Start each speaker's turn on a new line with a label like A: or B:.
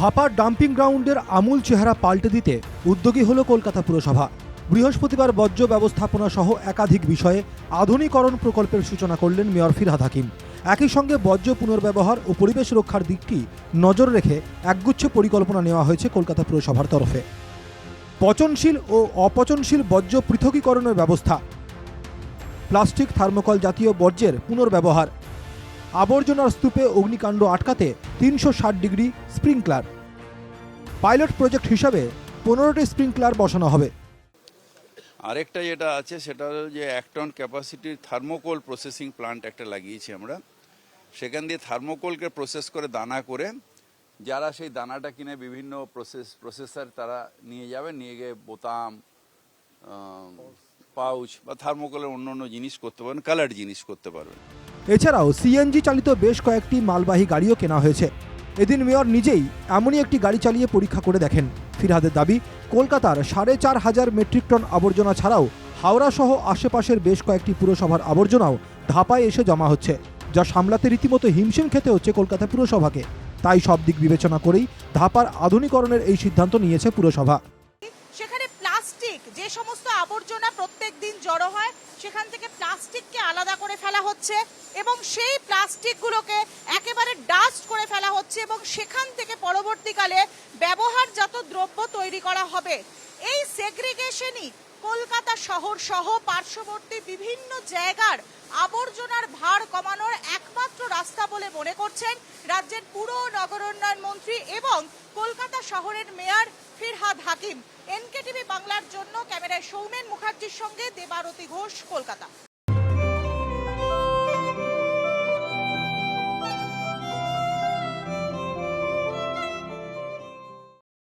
A: ধাপার dumping গ্রাউন্ডের আমূল চেহারা পাল্টে দিতে উদ্যোগী হল কলকাতা পুরসভা। বৃহস্পতিবার বর্জ্য ব্যবস্থাপনা সহ একাধিক বিষয়ে আধুনিকরণ প্রকল্পের সূচনা করলেন মেয়র ফিরহাদ হাকিম। একই সঙ্গে বর্জ্য পুনর্ব্যবহার ও পরিবেশ রক্ষার দিকটি নজর রেখে একগুচ্ছ পরিকল্পনা নেওয়া হয়েছে কলকাতা পুরসভার তরফে। পচনশীল ও অপচনশীল বর্জ্য পৃথকীকরণের ব্যবস্থা। প্লাস্টিক, থার্মোকল জাতীয় বর্জ্যের পুনর্ব্যবহার আবর্জনার স্তূপে অগ্নিকাণ্ড আটকাতে তিনশো ষাট ডিগ্রি স্প্রিংকলার। পাইলট প্রজেক্ট হিসাবে পনেরোটি স্প্রিংকলার বসানো হবে।
B: আরেকটা যেটা আছে, সেটা হলো যে এক টন ক্যাপাসিটির থার্মোকোল প্রসেসিং প্লান্ট একটা লাগিয়েছি আমরা। সেখান দিয়ে থার্মোকোলকে প্রসেস করে দানা করে যারা সেই দানাটা কিনে বিভিন্ন প্রসেস, প্রসেসার তারা নিয়ে যাবে, নিয়ে গিয়ে বোতাম পাউচ বা থার্মোকোলের অন্য অন্য জিনিস করতে পারবেন, কালার জিনিস করতে পারবেন।
A: এছাড়াও সিএনজি চালিত বেশ কয়েকটি মালবাহী গাড়িও কেনা হয়েছে। এদিন মেয়র নিজেই এমনই একটি গাড়ি চালিয়ে পরীক্ষা করে দেখেন। ফিরহাদের দাবি, কলকাতার সাড়ে চার হাজার মেট্রিক টন আবর্জনা ছাড়াও হাওড়া সহ আশেপাশের বেশ কয়েকটি পুরসভার আবর্জনাও ধাপায় এসে জমা হচ্ছে, যা সামলাতে রীতিমতো হিমশিম খেতে হচ্ছে কলকাতা পুরসভাকে। তাই সব দিক বিবেচনা করেই ধাপার আধুনিকরণের এই সিদ্ধান্ত নিয়েছে পুরসভা।
C: সেখানে প্লাস্টিক, যে সমস্ত আবর্জনা প্রত্যেক দিন জড়ো হয় সেখান থেকে প্লাস্টিককে আলাদা করে ফেলা হচ্ছে এবং সেই প্লাস্টিকগুলোকে একেবারে ডাস্ট করে ফেলা হচ্ছে এবং সেখান থেকে পরবর্তীকালে ব্যবহারজাত দ্রব্য তৈরি করা হবে। এই সেগ্রিগেশনই কলকাতা শহর সহ পার্শ্ববর্তী বিভিন্ন জায়গার আবর্জনার ভার কমানোর একমাত্র রাস্তা বলে মনে করছেন রাজ্যের পুর নগর নগরোন্নয়ন মন্ত্রী এবং কলকাতা শহরের মেয়র ফিরহাদ হাকিম। এনকেটিভি বাংলার জন্য ক্যামেরায় সৌমেন মুখার্জির সঙ্গে দেবারতী ঘোষ, কলকাতা।